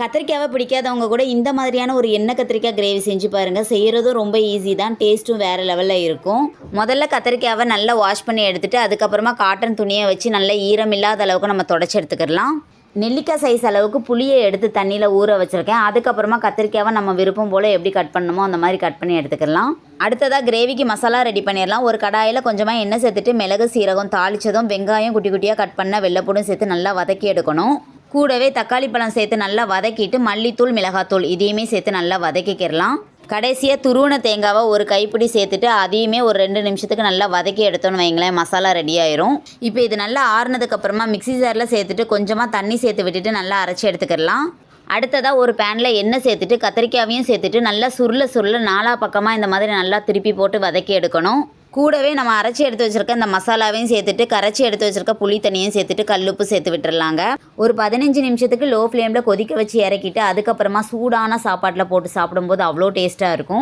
கத்திரிக்காவை பிடிக்காதவங்க கூட இந்த மாதிரியான ஒரு எண்ணெய் கத்திரிக்காய் கிரேவி செஞ்சு பாருங்கள் செய்கிறதும் ரொம்ப ஈஸி தான். டேஸ்ட்டும் வேறு லெவலில் இருக்கும். முதல்ல கத்திரிக்காவை நல்லா வாஷ் பண்ணி எடுத்துகிட்டு அதுக்கப்புறமா காட்டன் துணியை வச்சு நல்லா ஈரம் இல்லாத அளவுக்கு நம்ம தொடச்சி எடுத்துக்கிடலாம். நெல்லிக்காய் சைஸ் அளவுக்கு புளியை எடுத்து தண்ணியில் ஊற வச்சுருக்கேன். அதுக்கப்புறமா கத்திரிக்காவை நம்ம விருப்பம் போல் எப்படி கட் பண்ணணுமோ அந்த மாதிரி கட் பண்ணி எடுத்துக்கலாம் அடுத்ததாக கிரேவிக்கு மசாலா ரெடி பண்ணிடலாம். ஒரு கடாயில் கொஞ்சமாக எண்ணெய் சேர்த்துட்டு மிளகு சீரகம் தாளிச்சதும் வெங்காயம் குட்டி குட்டியாக கட் பண்ண வெள்ளைப்பூடும் சேர்த்து நல்லா வதக்கி எடுக்கணும். கூடவே தக்காளி பழம் சேர்த்து நல்லா வதக்கிட்டு மல்லித்தூள் மிளகாத்தூள் இதையுமே சேர்த்து நல்லா வதக்கிக்கிறலாம் கடைசியாக துருவன தேங்காவை ஒரு கைப்பிடி சேர்த்துட்டு அதையுமே ஒரு ரெண்டு நிமிஷத்துக்கு நல்லா வதக்கி எடுத்தோன்னு வைங்களேன் மசாலா ரெடி ஆயிரும். இப்போ இது நல்லா ஆறுனதுக்கப்புறமா மிக்ஸி ஜாரில் சேர்த்துட்டு கொஞ்சமாக தண்ணி சேர்த்து விட்டுட்டு நல்லா அரைச்சி எடுத்துக்கிடலாம். அடுத்ததாக ஒரு பேனில் எண்ணெய் சேர்த்துட்டு கத்திரிக்காவையும் சேர்த்துட்டு நல்லா சுருள சுருள நாலா பக்கமாக இந்த மாதிரி நல்லா திருப்பி போட்டு வதக்கி எடுக்கணும். கூடவே நம்ம அரைச்சி எடுத்து வச்சிருக்க இந்த மசாலாவையும் சேர்த்துட்டு கரைச்சி எடுத்து வச்சிருக்க புளி தண்ணியும் சேர்த்துட்டு கல்லுப்பு சேர்த்து விட்டுறலாங்க. ஒரு பதினஞ்சு நிமிஷத்துக்கு லோ ஃப்ளேமில் கொதிக்க வச்சு இறக்கிட்டு அதுக்கப்புறமா சூடான சாப்பாட்டில் போட்டு சாப்பிடும்போது அவ்வளோ டேஸ்ட்டாக இருக்கும்.